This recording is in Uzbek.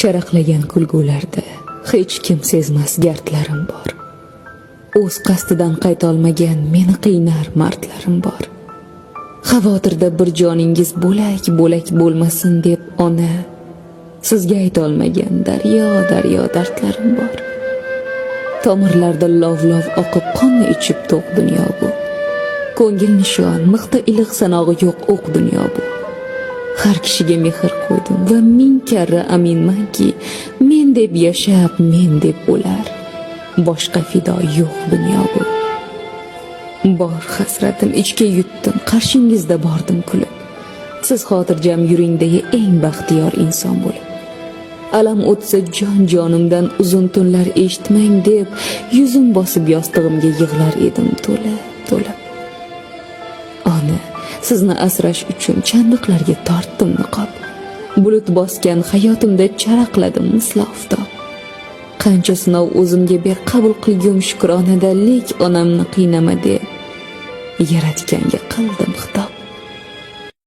charaqlagan kulgularda hech kim sezmas gardlarim bor. O'z qasdidan qaytolmagan meni qiynar mardlarim bor. Xavotirda bir joningiz bo'lak bo'lak bo'lmasin deb ona sizga aytolmagan daryo daryo dardlarim bor. Tomirlarda lov lov oqib qonni ichib to'q dunyo bu. Ko'ngil nishon mixda iliq sanog'i yo'q o'q dunyo bu. Har kishiga mehr qo'ydim va ming karra aminmanki men deb yashab men deb o'lar. Boshqa fido yo'q dunyo bu. Bor hasratim ichga yutdim qarshingizda bordim kulib. Siz xotirjam yuringdagi eng baxtiyor inson bo'lib. Alam o'tsa jon jonimdan uzun tunlar eshitmang deb yuzim bosib yostig'imga yig'lar edim to'la to'la. Sizni asrash uchun chandiqlarga tortdim niqob. Bulut bosgan hayotimda charaqladim misli oftob qancha sinov o'zimga ber qabul qilgum shukronada lek onamni qiynama deb yaratganga qildim xitob.